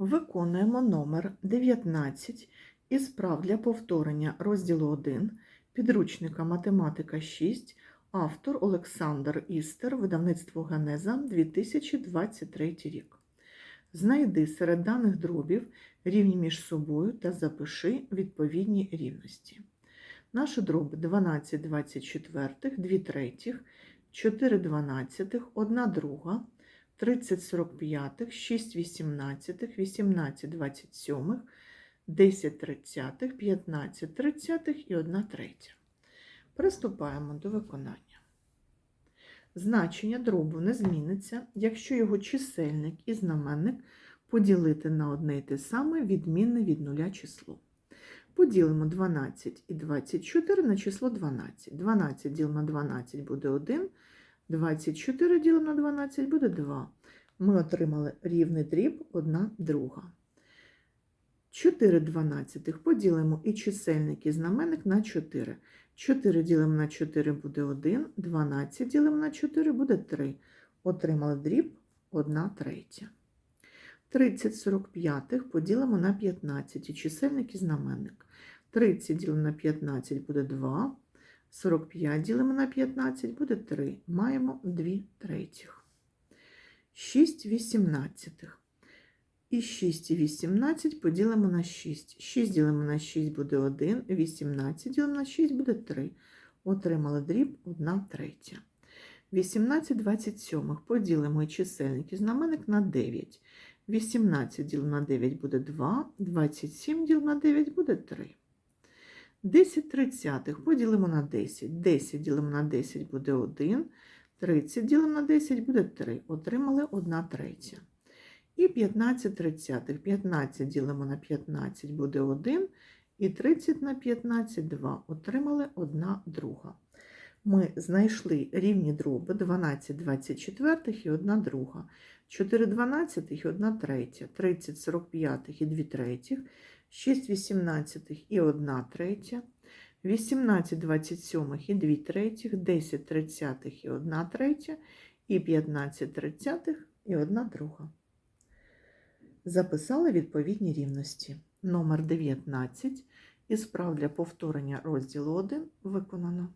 Виконуємо номер 19 із прав для повторення розділу 1 підручника Математика 6, автор Олександр Істер, видавництво Генеза 2023 рік. Знайди серед даних дробів рівні між собою та запиши відповідні рівності. Наші дроби 12 24, 2 третіх, 4 дванадцятих, 1 друга, 30 45, 6 18, 18 27, 10 30, 15 30 і 1 третя. Приступаємо до виконання. Значення дробу не зміниться, якщо його чисельник і знаменник поділити на одне й те саме відмінне від нуля число. Поділимо 12 і 24 на число 12. 12 ділимо на 12 буде 1, 24 ділимо на 12 буде 2. Ми отримали рівний дріб 1 друга. 4 дванадцятих поділимо і чисельник і знаменник на 4. 4 ділимо на 4 буде 1, 12 ділимо на 4 буде 3. Отримали дріб 1 третя. 30 45 поділимо на 15 і чисельник і знаменник. 30 ділимо на 15 буде 2, 45 ділимо на 15 буде 3. Маємо 2 третіх. 6 вісімнадцятих. І 6 і 18 поділимо на 6. 6 ділимо на 6 буде 1, 18 ділимо на 6 буде 3. Отримали дріб 1 третя. 18 27 поділимо чисельник і знаменник на 9. 18 ділимо на 9 буде 2, 27 ділимо на 9 буде 3. 10 тридцятих поділимо на 10. 10 ділимо на 10 буде 1, 30 ділимо на 10 буде 3. Отримали 1 третя. І 15 тридцятих. 15 ділимо на 15 буде 1, і 30 на 15 – 2. Отримали 1 друга. Ми знайшли рівні дроби 12 24 і 1 друга, 4 12 і 1 третя, 30 45 і 2 третіх, 6 18 і 1 третя, 18 27 і 2 третіх, 10 30 і 1 третя, і 15 30 і 1 друга. Записали відповідні рівності. Номер 19 із прав для повторення розділу 1 виконано.